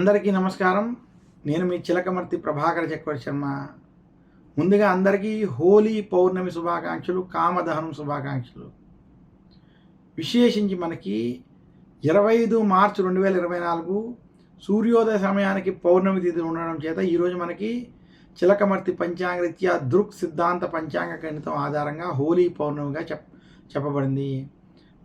అందరికీ నమస్కారం. నేను మీ చిలకమర్తి ప్రభాకర చక్రవర్తి శర్మ ముందుగా అందరికీ హోలీ పౌర్ణమి శుభాకాంక్షలు కామదహనం శుభాకాంక్షలు. విశేషించి మనకి ఇరవై ఐదు మార్చి రెండు వేల ఇరవై నాలుగు సూర్యోదయ సమయానికి పౌర్ణమి తిథి ఉండడం చేత ఈరోజు మనకి చిలకమర్తి పంచాంగరీత్యా దృక్ సిద్ధాంత పంచాంగ గణితం ఆధారంగా హోలీ పౌర్ణమిగా చెప్ చెప్పబడింది.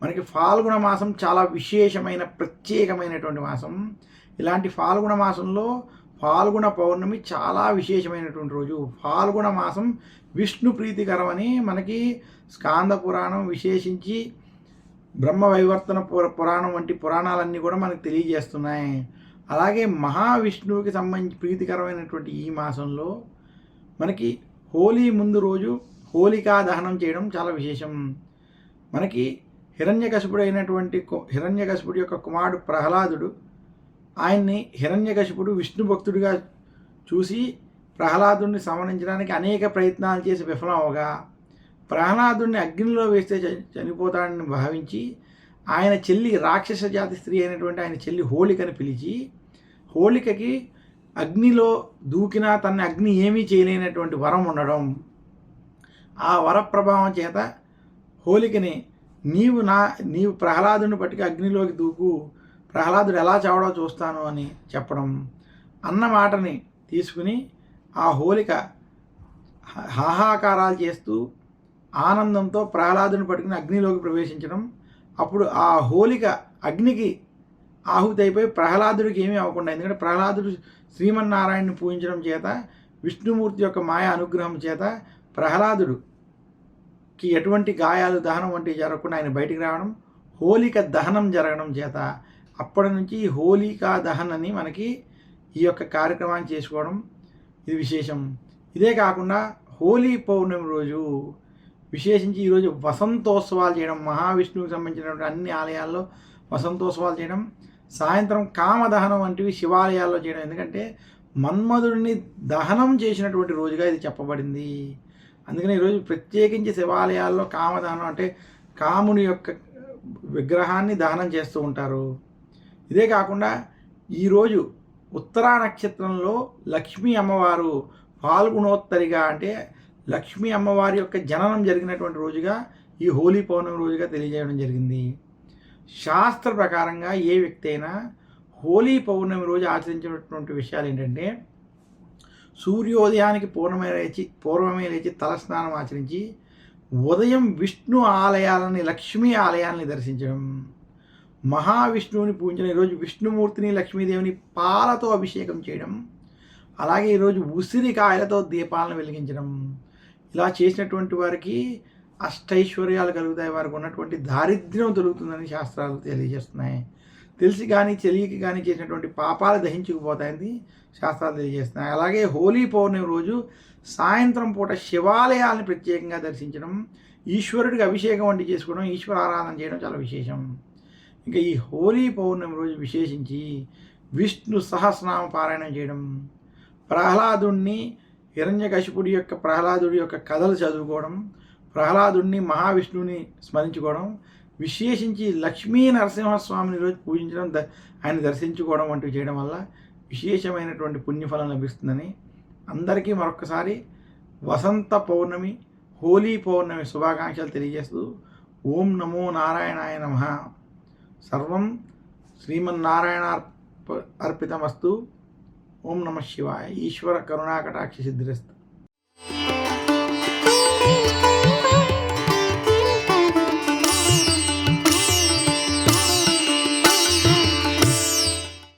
మనకి ఫాల్గుణ మాసం చాలా విశేషమైన ప్రత్యేకమైనటువంటి మాసం. ఇలాంటి ఫాల్గుణ మాసంలో ఫాల్గుణ పౌర్ణమి చాలా విశేషమైనటువంటి రోజు. ఫాల్గుణ మాసం విష్ణు ప్రీతికరమని మనకి స్కాంద పురాణం విశేషించి బ్రహ్మ వైవర్తన పుర పురాణం వంటి పురాణాలన్నీ కూడా మనకు తెలియజేస్తున్నాయి. అలాగే మహావిష్ణువుకి సంబంధించి ప్రీతికరమైనటువంటి ఈ మాసంలో మనకి హోలీ ముందు రోజు హోలికా దహనం చేయడం చాలా విశేషం. మనకి హిరణ్యకశిపుడు అయినటువంటి హిరణ్యకశిపుడు యొక్క కుమారుడు ప్రహ్లాదుడు ఆయన్ని హిరణ్యకశిపుడు విష్ణు భక్తుడిగా చూసి ప్రహ్లాదుడిని సంహరించడానికి అనేక ప్రయత్నాలు చేసి విఫలం అవగా ప్రహ్లాదుడిని అగ్నిలో వేస్తే చనిపోతాడని భావించి ఆయన చెల్లి రాక్షస జాతి స్త్రీ అయినటువంటి ఆయన చెల్లి హోళికని పిలిచి హోళికకి అగ్నిలో దూకినా తన అగ్ని ఏమీ చేయలేనటువంటి వరం ఉండడం. ఆ వర ప్రభావం చేత హోలికని నీవు నా నీవు ప్రహ్లాదుని పట్టుకు అగ్నిలోకి దూకు ప్రహ్లాదుడు ఎలా చావడో చూస్తాను అని చెప్పడం అన్న మాటని తీసుకుని ఆ హోలిక హాహాకారాలు చేస్తూ ఆనందంతో ప్రహ్లాదుని పట్టుకుని అగ్నిలోకి ప్రవేశించడం. అప్పుడు ఆ హోలిక అగ్నికి ఆహుతి అయిపోయి ప్రహ్లాదుడికి ఏమీ అవ్వకుండా ఎందుకంటే ప్రహ్లాదుడు శ్రీమన్నారాయణని పూజించడం చేత విష్ణుమూర్తి యొక్క మాయ అనుగ్రహం చేత ప్రహ్లాదుడుకి ఎటువంటి గాయాలు దహనం వంటివి జరగకుండా ఆయన బయటికి రావడం హోలిక దహనం జరగడం చేత అప్పటి నుంచి హోలికా దహన్ అని మనకి ఈ యొక్క కార్యక్రమాన్ని చేసుకోవడం ఇది విశేషం. ఇదే కాకుండా హోలీ పౌర్ణమి రోజు విశేషించి ఈరోజు వసంతోత్సవాలు చేయడం మహావిష్ణువుకి సంబంధించినటువంటి అన్ని ఆలయాల్లో వసంతోత్సవాలు చేయడం సాయంత్రం కామదహనం వంటివి శివాలయాల్లో చేయడం. ఎందుకంటే మన్మధుడిని దహనం చేసినటువంటి రోజుగా ఇది చెప్పబడింది. అందుకని ఈరోజు ప్రత్యేకించి శివాలయాల్లో కామదహనం అంటే కాముని యొక్క విగ్రహాన్ని దహనం చేస్తూ ఉంటారు. ఇదే కాకుండా ఈరోజు ఉత్తరా నక్షత్రంలో లక్ష్మీ అమ్మవారు పాల్గొనోత్తరిగా అంటే లక్ష్మీ అమ్మవారి యొక్క జననం జరిగినటువంటి రోజుగా ఈ హోలీ పౌర్ణమి రోజుగా తెలియజేయడం జరిగింది. శాస్త్ర ప్రకారంగా ఏ వ్యక్తి అయినా హోలీ పౌర్ణమి రోజు ఆచరించినటువంటి విషయాలు ఏంటంటే సూర్యోదయానికి పూర్ణమే లేచి పూర్వమే లేచి తలస్నానం ఆచరించి ఉదయం విష్ణు ఆలయాలని లక్ష్మీ ఆలయాలని దర్శించడం. మహావిష్ణువుని పూజించడం ఈరోజు విష్ణుమూర్తిని లక్ష్మీదేవిని పాలతో అభిషేకం చేయడం అలాగే ఈరోజు ఉసిరికాయలతో దీపాలను వెలిగించడం. ఇలా చేసినటువంటి వారికి అష్టైశ్వర్యాలు కలుగుతాయి. వారికి ఉన్నటువంటి దారిద్ర్యం దొరుకుతుందని శాస్త్రాలు తెలియజేస్తున్నాయి. తెలిసి కానీ తెలియక కానీ చేసినటువంటి పాపాలు దహించుకుపోతాయని శాస్త్రాలు తెలియజేస్తున్నాయి. అలాగే హోలీ పౌర్ణమి రోజు సాయంత్రం పూట శివాలయాలను ప్రత్యేకంగా దర్శించడం ఈశ్వరుడికి అభిషేకం వంటి చేసుకోవడం ఈశ్వర ఆరాధన చేయడం చాలా విశేషం. ఇంకా ఈ హోలీ పౌర్ణమి రోజు విశేషించి విష్ణు సహస్రనామ పారాయణం చేయడం ప్రహ్లాదుణ్ణి హిరణ్యకశిపుడి యొక్క ప్రహ్లాదుడి యొక్క కథలు చదువుకోవడం ప్రహ్లాదుణ్ణి మహావిష్ణువుని స్మరించుకోవడం విశేషించి లక్ష్మీ నరసింహస్వామిని రోజు పూజించడం ద ఆయన దర్శించుకోవడం వంటివి చేయడం వల్ల విశేషమైనటువంటి పుణ్యఫలం లభిస్తుందని అందరికీ మరొకసారి వసంత పౌర్ణమి హోలీ పౌర్ణమి శుభాకాంక్షలు తెలియజేస్తూ ఓం నమో నారాయణాయ నమ. ಸರ್ವಂ ಶ್ರೀಮನ್ನಾರಾಯಣಾರ್ಪ ಅರ್ಪಿತಮಸ್ತು ಓಂ ನಮಃ ಶಿವಾಯ ಈಶ್ವರ ಕರುಣಾಕಟಾಕ್ಷಿ ಸಿದ್ಧಿರಸ್ತು